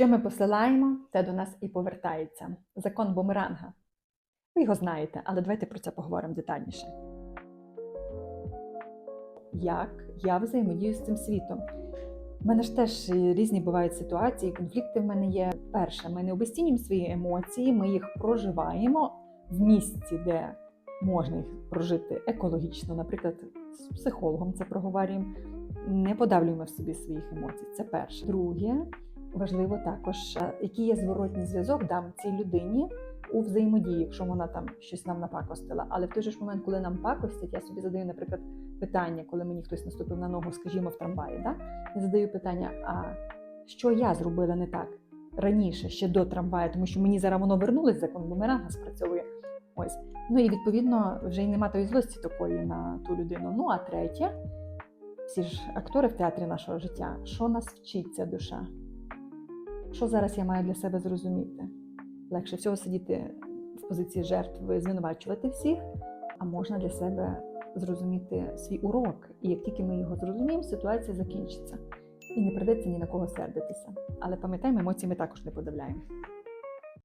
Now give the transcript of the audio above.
Що ми посилаємо, те до нас і повертається. Закон бумеранга. Ви його знаєте, але давайте про це поговоримо детальніше. Як я взаємодію з цим світом? У мене ж теж різні бувають ситуації, конфлікти в мене є. Перше, ми не обесцінюємо свої емоції, ми їх проживаємо в місці, де можна їх прожити екологічно, наприклад, з психологом це проговорюємо. Не подавлюємо в собі своїх емоцій. Це перше. Друге, важливо також, е, який є зворотній зв'язок дам цій людині у взаємодії, якщо вона там щось нам напакостила. Але в той же ж момент, коли нам пакостять, я собі задаю, наприклад, питання, коли мені хтось наступив на ногу, скажімо, в трамваї. Да? Я задаю питання: а що я зробила не так раніше, ще до трамваю, тому що мені зараз воно вернулось, закон бумеранга спрацьовує. Ось. Ну і відповідно вже й нема тої злості такої на ту людину. Ну а третє, всі ж актори в театрі нашого життя, що нас вчить ця душа? Що зараз я маю для себе зрозуміти? Легше всього сидіти в позиції жертви, звинувачувати всіх, а можна для себе зрозуміти свій урок. І як тільки ми його зрозуміємо, ситуація закінчиться. І не придеться ні на кого сердитися. Але пам'ятаємо, емоції ми також не подавляємо.